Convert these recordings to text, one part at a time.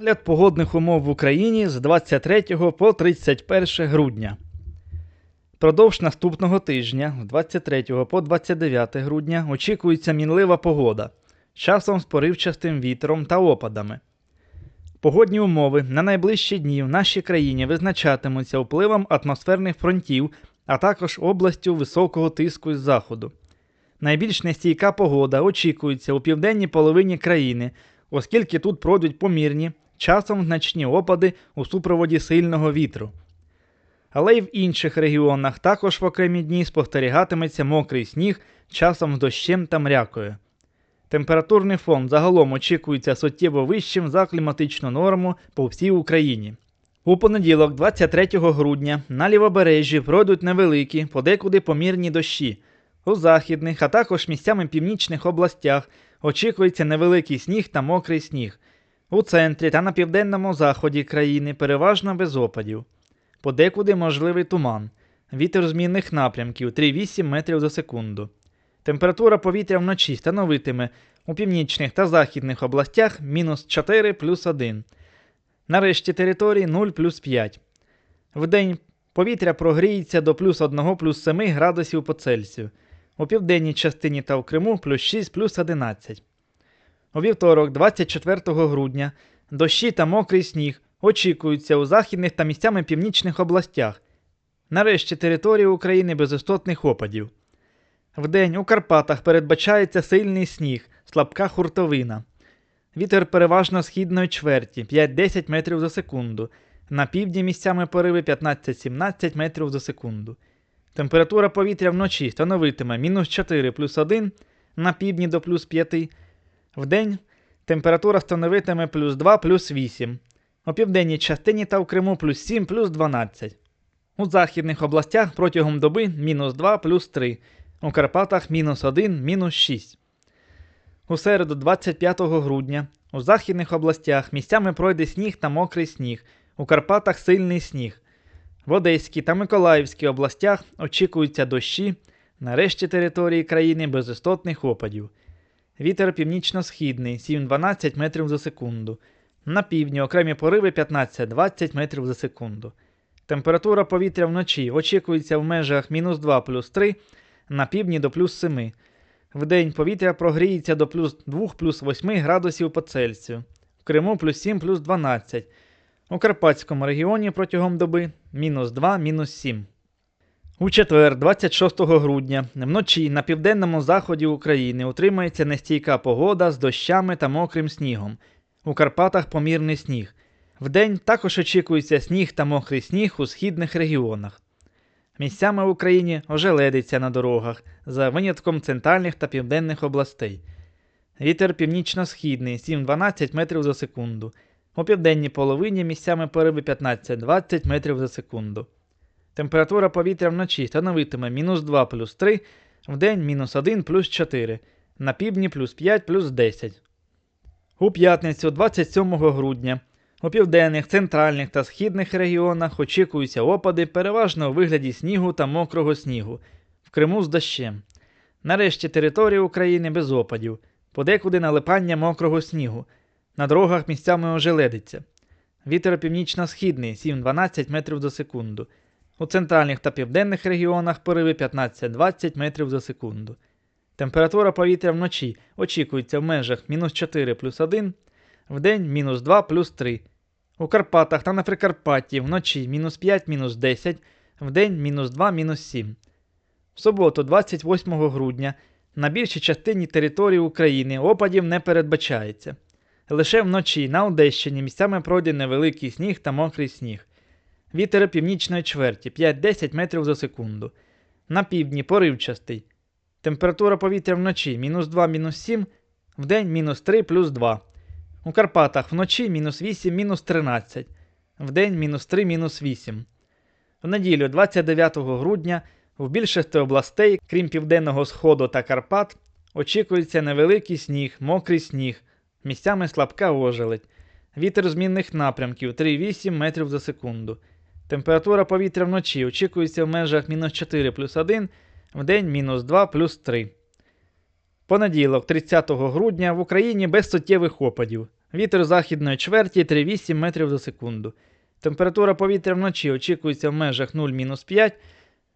Огляд погодних умов в Україні з 23 по 31 грудня. Продовж наступного тижня, з 23 по 29 грудня, очікується мінлива погода, часом з поривчастим вітром та опадами. Погодні умови на найближчі дні в нашій країні визначатимуться впливом атмосферних фронтів, а також областю високого тиску із заходу. Найбільш нестійка погода очікується у південній половині країни, оскільки тут пройдуть помірні, часом значні опади у супроводі сильного вітру. Але й в інших регіонах також в окремі дні спостерігатиметься мокрий сніг, часом з дощем та мрякою. Температурний фон загалом очікується суттєво вищим за кліматичну норму по всій Україні. У понеділок, 23 грудня, на лівобережжі пройдуть невеликі, подекуди помірні дощі. У західних, а також місцями північних областях очікується невеликий сніг та мокрий сніг. У центрі та на південному заході країни переважно без опадів. Подекуди можливий туман. Вітер змінних напрямків 3,8 метрів за секунду. Температура повітря вночі становитиме у північних та західних областях мінус 4 плюс 1. На решті території 0 плюс 5. Вдень повітря прогріється до плюс 1 плюс 7 градусів по Цельсію. У південній частині та в Криму плюс 6 плюс 11. У вівторок, 24 грудня, дощі та мокрий сніг очікуються у західних та місцями північних областях. Нарешті території України без істотних опадів. Вдень у Карпатах передбачається сильний сніг, слабка хуртовина. Вітер переважно східної чверті 5-10 метрів за секунду. На півдні місцями пориви 15-17 метрів за секунду. Температура повітря вночі становитиме мінус 4 плюс 1 на півдні до плюс 5. Вдень температура становитиме плюс 2 плюс 8. У південній частині та в Криму плюс 7 плюс 12. У західних областях протягом доби мінус 2 плюс 3. У Карпатах мінус 1 мінус 6. У середу 25 грудня у західних областях місцями пройде сніг та мокрий сніг. У Карпатах сильний сніг. В Одеській та Миколаївській областях очікуються дощі, на решті території країни без істотних опадів. Вітер північно-східний 7-12 метрів за секунду. На півдні окремі пориви 15-20 метрів за секунду. Температура повітря вночі очікується в межах мінус 2 плюс 3, на півдні до плюс 7. Вдень повітря прогріється до плюс 2 плюс 8 градусів по Цельсію. В Криму плюс 7 плюс 12. У Карпатському регіоні протягом доби мінус 2 мінус 7. У четвер, 26 грудня, вночі на південному заході України утримається нестійка погода з дощами та мокрим снігом. У Карпатах помірний сніг. Вдень також очікується сніг та мокрий сніг у східних регіонах. Місцями в Україні ожеледиться на дорогах, за винятком центральних та південних областей. Вітер північно-східний 7-12 метрів за секунду. У південній половині місцями пориви 15-20 метрів за секунду. Температура повітря вночі становитиме мінус 2 плюс 3, вдень мінус 1 плюс 4, на півдні плюс 5 плюс 10. У п'ятницю 27 грудня у південних, центральних та східних регіонах очікуються опади переважно у вигляді снігу та мокрого снігу, в Криму з дощем. Нарешті території України без опадів, подекуди налипання мокрого снігу. На дорогах місцями ожеледиться. Вітер північно-східний 7-12 метрів за секунду. У центральних та південних регіонах пориви 15-20 метрів за секунду. Температура повітря вночі очікується в межах мінус 4 плюс 1, вдень мінус 2 плюс 3. У Карпатах та на Прикарпатті вночі мінус 5 мінус 10, вдень мінус 2 мінус 7. В суботу, 28 грудня, на більшій частині території України опадів не передбачається. Лише вночі на Одещині місцями пройде невеликий сніг та мокрий сніг. Вітер північної чверті 5-10 метрів за секунду. На півдні поривчастий. Температура повітря вночі мінус 2 мінус 7, вдень мінус 3 плюс 2. У Карпатах вночі мінус 8 мінус 13, вдень мінус 3 мінус 8. В неділю 29 грудня в більшості областей, крім південного сходу та Карпат, очікується невеликий сніг, мокрий сніг, місцями слабка ожеледь. Вітер змінних напрямків 3,8 метрів за секунду. Температура повітря вночі очікується в межах мінус 4 плюс 1, вдень мінус 2 плюс 3. Понеділок, 30 грудня, в Україні без суттєвих опадів. Вітер західної чверті 3,8 метрів за секунду. Температура повітря вночі очікується в межах 0-5,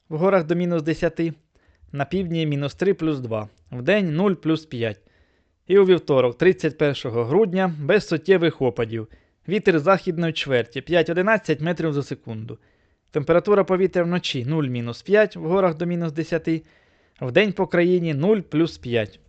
в горах до мінус 10, на півдні мінус 3 плюс 2, в день 0 плюс 5. І у вівторок, 31 грудня, без суттєвих опадів. Вітер західної чверті 5-11 метрів за секунду. Температура повітря вночі 0-5, в горах до мінус 10, в день по країні 0 плюс 5.